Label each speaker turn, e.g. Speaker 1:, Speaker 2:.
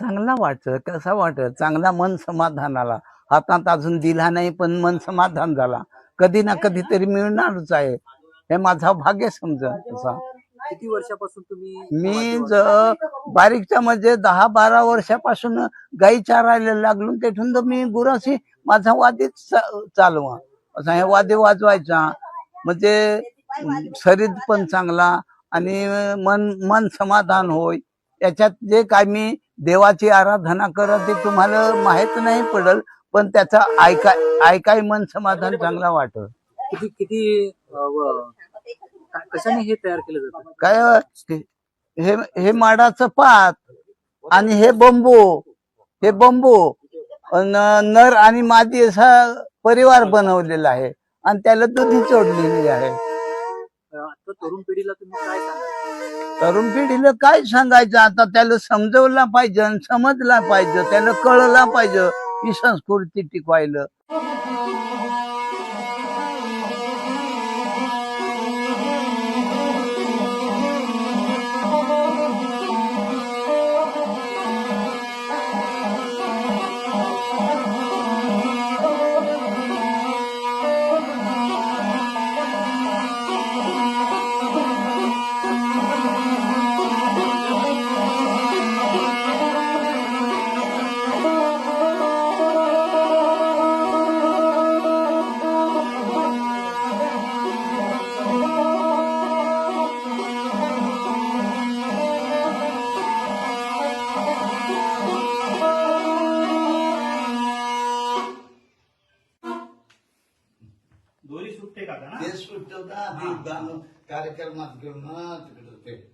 Speaker 1: वाटतं कसा वाटत चांगला मन समाधानाला. हातात अजून दिला नाही पण मन समाधान झाला. कधी ना कधीतरी मिळणारच आहे. हे माझा भाग्य समजा तसा.
Speaker 2: किती वर्षापासून तुम्ही
Speaker 1: मी ज बारीकच्या म्हणजे दहा बारा वर्षापासून गाई चारायला लागलो तेथून तर मी गुराशी माझा वादीच चालवा. असा हे वादे वाजवायचा. म्हणजे शरीर पण चांगला आणि मन मन समाधान होय. त्याच्यात जे काय मी देवाची आराधना करत ते तुम्हाला माहीत नाही पडल पण त्याचा ऐकाय ऐकाय मन समाधान चांगला वाटत
Speaker 2: किती किती कशाने हे तयार केलं जातं?
Speaker 1: काय हे हे माडाचं पात आणि हे बंबू हे बंबू नर आणि मादी असा परिवार बनवलेला आहे. आणि त्याला दुधी चोडलेली आहे.
Speaker 2: तरुण पिढीला तुम्ही काय सांगाल
Speaker 1: तरुण पिढीला काय सांगायचं? आता त्याला समजवला पाहिजे आणि समजला पाहिजे त्याला कळला पाहिजे. ही संस्कृती टिकवायला.
Speaker 3: दोरी सुटते का ना?
Speaker 1: ते आधी गाणं कार्यक्रमात घेऊन तिकडं ते